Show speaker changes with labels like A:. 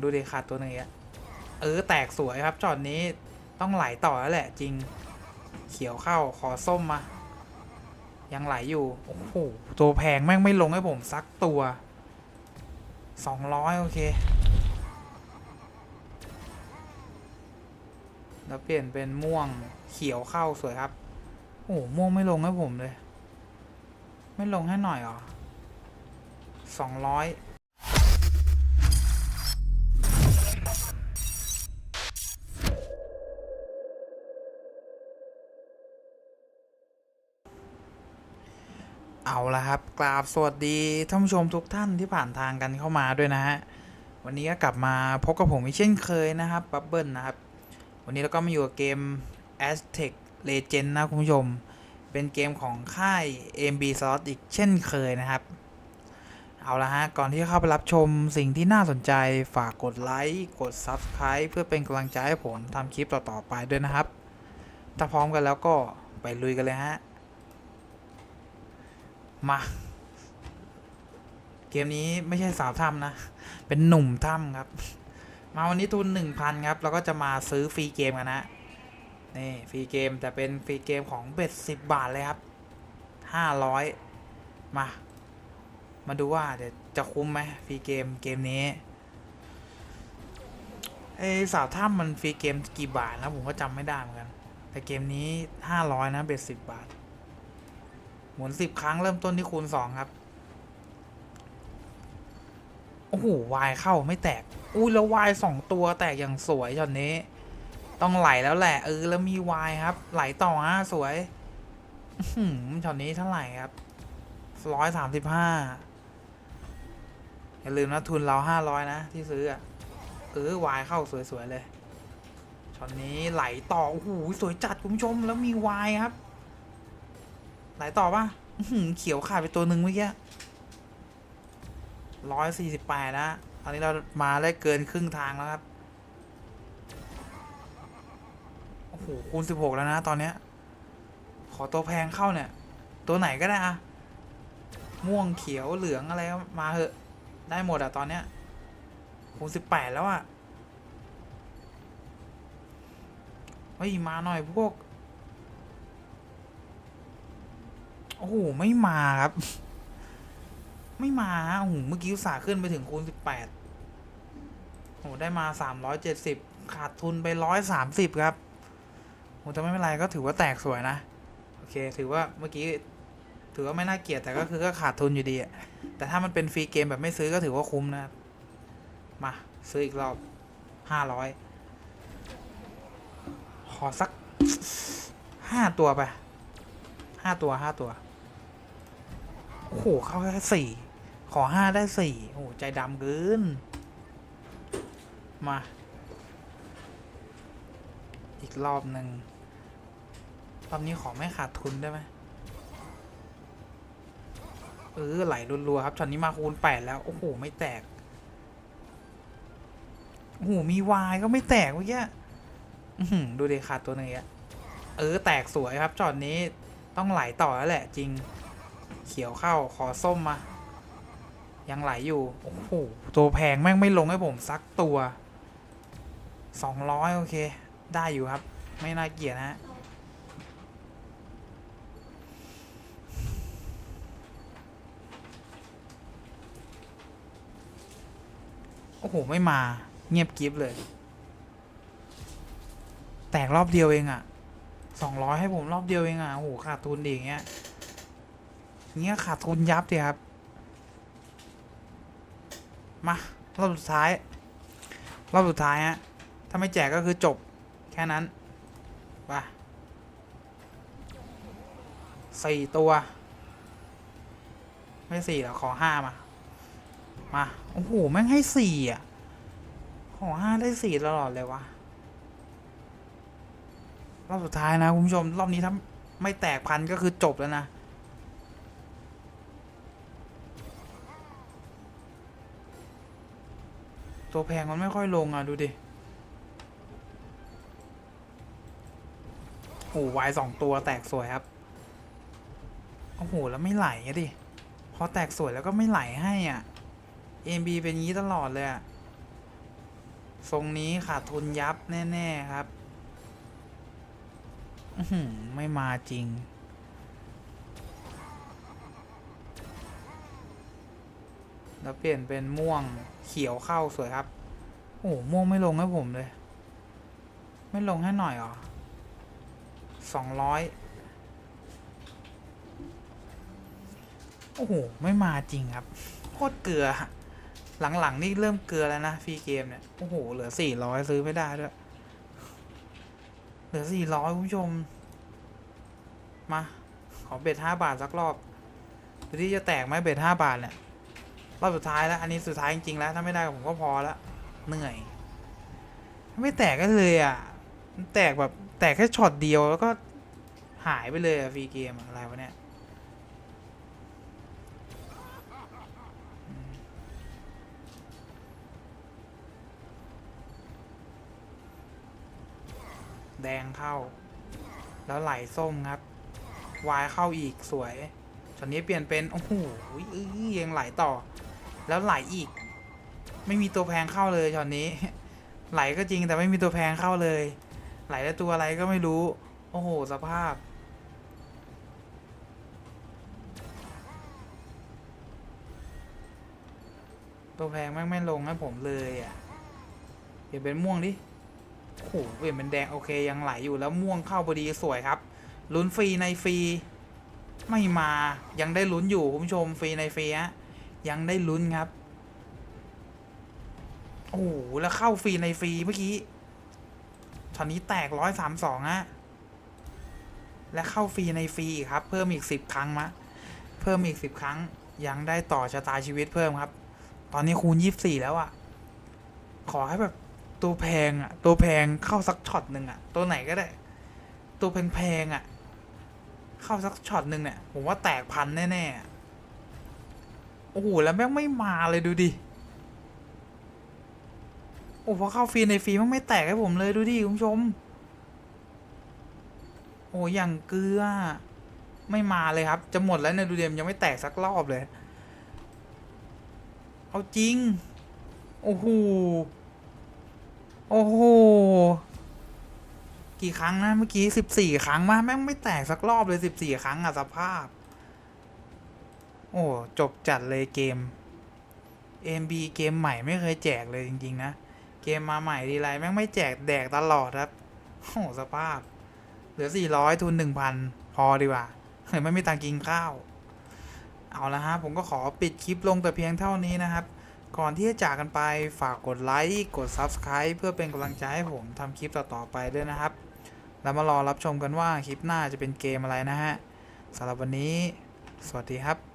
A: ดูดิขาดตัวหนึงอะเออแตกสวยครับ จอดนี้ต้องไหลต่อแล้วแหละ จริง เขียวเข้าขอส้มมา ยังไหลอยู่ โอ้โห ตัวแพงแม่งไม่ลงให้ผมสักตัวสองร้อยโอเคแล้วเปลี่ยนเป็นม่วงเขียวเข้าสวยครับ โอ้โหม่วงไม่ลงให้ผมเลย ไม่ลงให้หน่อยเหรอสองร้อย เอาละครับกราบสวัสดีท่านผู้ชมทุกท่านที่ผ่านทางกันเข้ามาด้วยนะฮะวันนี้ก็กลับมาพบกับผมอีกเช่นเคยนะครับบับเบิลนะครับ วันนี้เราก็มาอยู่กับเกม Aztec Legend นะคุณผู้ชม เป็นเกมของค่าย MB Slot อีกเช่นเคยนะครับ เอาละฮะก่อนที่จะเข้าไปรับชมสิ่งที่น่าสนใจฝากกดไลค์กด Subscribe เพื่อเป็นกำลังใจให้ผมทำคลิปต่อๆไปด้วยนะครับ ถ้าพร้อมกันแล้วก็ไปลุยกันเลยฮะ มา เกมนี้ไม่ใช่สาวถ้ำนะ เป็นหนุ่มถ้ำครับ มาวันนี้ทุนหนึ่งพันครับ แล้วก็จะมาซื้อฟรีเกมกันนะ นี่ฟรีเกมแต่เป็นฟรีเกมของเบ็ดสิบบาทเลยครับห้าร้อยมา มาดูว่าเดี๋ยวจะคุ้มไหมฟรีเกมเกมนี้ไอสาวถ้ำมันฟรีเกมกี่บาทนะผมก็จำไม่ได้เหมือนกัน แต่เกมนี้ห้าร้อยนะเบ็ดสิบบาท หมุนสิบครั้งเริ่มต้นที่คูณสองครับ โอ้โหวายเข้าไม่แตก อุ้ยแล้ววายสองตัวแตกอย่างสวยช็อตนี้ ต้องไหลแล้วแหละเออแล้วมีวายครับ ไหลต่อฮะสวยหืมช็อตนี้เท่าไหร่ครับร้อยสามสิบห้าอย่าลืมนะทุนเราห้าร้อยนะ ที่ซื้ออะเออวายเข้าสวยๆเลยช็อตนี้ไหลต่อโอ้โหสวยจัดคุณผู้ชมแล้วมีวายครับ ไหลต่อป่ะเขียวขาดไปตัวหนึ่งเมื่อกี้ร้อยสี่สิบแปดนะตอนนี้เรามาได้เกินครึ่งทางแล้วครับ โอ้โห คูณสิบหกแล้วนะ ตอนเนี้ย ขอตัวแพงเข้าเนี่ย ตัวไหนก็ได้อะม่วงเขียวเหลืองอะไรมาเหอะ ได้หมดอะตอนเนี้ย คูณสิบแปดแล้วอะเฮ้ยมาหน่อยพวก โอ้โห ไม่มาครับ ไม่มาฮะโอ้โหเมื่อกี้อุตส่าห์ขึ้นไปถึงคูณสิบแปดโอ้โหได้มาสามร้อยเจ็ดสิบขาดทุนไปร้อยสามสิบครับโอ้แต่ไม่เป็นไรก็ถือว่าแตกสวยนะ โอเค ถือว่าเมื่อกี้ ถือว่าไม่น่าเกลียดแต่ก็คือก็ขาดทุนอยู่ดีอะแต่ถ้ามันเป็นฟรีเกมแบบไม่ซื้อก็ถือว่าคุ้มนะ มา ซื้ออีกรอบห้าร้อยขอสักห้าตัวไปห้าตัวห้าตัว โอ้โหเข้าแค่สี่ขอห้าได้สี่โอ้โหใจดำเกิน มา อีกรอบหนึ่งรอบนี้ขอไม่ขาดทุนได้ไหมเออไหลรัวๆครับช็อตนี้มาคูณแปดแล้ว โอ้โห ไม่แตก โอ้โห มีวายก็ไม่แตกเมื่อกี้ดูดิขาดตัวหนึงอะเออ แตกสวยครับช็อตนี้ต้องไหลต่อแล้วแหละจริง เขียวเข้าขอส้มมา ยังไหลอยู่ โอ้โห ตัวแพงแม่งไม่ลงให้ผมสักตัวสองร้อยโอเค ได้อยู่ครับ ไม่น่าเกลียดนะฮะโอ้โห ไม่มา เงียบกริฟเลย แตกรอบเดียวเองอะสองร้อยให้ผมรอบเดียวเองอะโอ้โหขาดทุนดีอย่างเงี้ย เงี้ยขาดทุนยับเลยครับ มารอบสุดท้าย รอบสุดท้ายฮะ ถ้าไม่แจกก็คือจบแค่นั้นไปสี่ตัว ไม่สี่หรอกขอห้ามา มา โอ้โห แม่งให้สี่อะ ขอห้าได้สี่ตลอดเลยวะรอบสุดท้ายนะ คุณผู้ชม รอบนี้ถ้าไม่แตกพันก็คือจบแล้วนะ ตัวแพงมันไม่ค่อยลงอะ ดูดิโอ้วายสองตัวแตกสวยครับ โอ้โห แล้วไม่ไหลอะดิ พอแตกสวยแล้วก็ไม่ไหลให้อะ AMB เป็นงี้ตลอดเลยอะ ทรงนี้ขาดทุนยับแน่ ๆ ครับอืไม่มาจริง แล้วเปลี่ยนเป็นม่วงเขียวเข้าสวยครับ โอ้โม่วงไม่ลงให้ผมเลย ไม่ลงให้หน่อยหรอสองร้อยโอ้โห ไม่มาจริงครับโคตรเกลือ หลังๆ นี่เริ่มเกลือแล้วนะฟรีเกมเนี่ย โอ้โห เหลือสี่ร้อยซื้อไม่ได้ด้วย เหลือสี่ร้อยคุณผู้ชม มา ขอเบ็ดห้าบาทสักรอบดูที่จะแตกไหมเบ็ดห้าบาทเนี่ย รอบสุดท้ายแล้ว อันนี้สุดท้ายจริงๆแล้ว ถ้าไม่ได้ผมก็พอแล้วเหนื่อย ไม่แตกกันเลยอะมันแตกแบบแตกแค่ช็อตเดียวแล้วก็หายไปเลยอะฟรีเกมอะอะไรวะเนี่ยแดงเข้า แล้วไหลส้มครับ วายเข้าอีกสวย ช็อตนี้เปลี่ยนเป็น โอ้โหยังไหลต่อ แล้วไหลอีก ไม่มีตัวแพงเข้าเลยช็อตนี้ ไหลก็จริงแต่ไม่มีตัวแพงเข้าเลย ไหลแล้วตัวอะไรก็ไม่รู้ โอ้โห สภาพตัวแพงแม่งไม่ลงให้ผมเลยอะ เปลี่ยนเป็นม่วงดิโอ้โหเปลี่ยนเป็นแดงโอเคยังไหลอยู่แล้วม่วงเข้าพอดีสวยครับ ลุ้นฟรีในฟรี ไม่มายังได้ลุ้นอยู่คุณผู้ชมฟรีในฟรีฮะยังได้ลุ้นครับ โอ้โหแล้วเข้าฟรีในฟรีเมื่อกี้ช็อตนี้แตกร้อยสามสองอะและเข้าฟรีในฟรีครับ เพิ่มอีกสิบครั้งมะเพิ่มอีกสิบครั้ง ยังได้ต่อชะตาชีวิตเพิ่มครับ ตอนนี้คูณยี่สิบสี่แล้วอะขอให้แบบตัวแพงอะตัวแพงเข้าสักช็อตหนึ่งอะตัวไหนก็ได้ ตัวแพงๆอะ เข้าสักช็อตหนึ่งเนี่ย ผมว่าแตกพันแน่ๆ โอ้โห แล้วแม่งไม่มาเลยดูดิ โอ้พอเข้าฟรีในฟรีมันไม่แตกให้ผมเลยดูดิคุณผู้ชม โอ้อย่างเกลือ ไม่มาเลยครับ จะหมดแล้วเนี่ยดูเดมยังไม่แตกสักรอบเลย เอาจริง โอ้โห โอ้โห กี่ครั้งนะเมื่อกี้สิบสี่ครั้งมาแม่งไม่แตกสักรอบเลยสิบสี่ครั้งอะสภาพ โอ้จบจัดเลยเกม MB เกมใหม่ไม่เคยแจกเลยจริง ๆ นะ เกมมาใหม่ทีไรแม่งไม่แจกแดกตลอดครับโอ้สภาพ เหลือสี่ร้อยทุนหนึ่งพันพอดีกว่าไม่มีตังกินข้าว เอาละฮะผมก็ขอปิดคลิปลงแต่เพียงเท่านี้นะครับก่อนที่จะจากกันไปฝากกดไลค์ กด Subscribe เพื่อเป็นกำลังใจให้ผมทำคลิปต่อๆไปด้วยนะครับ แล้วมารอรับชมกันว่าคลิปหน้าจะเป็นเกมอะไรนะฮะสำหรับวันนี้ สวัสดีครับ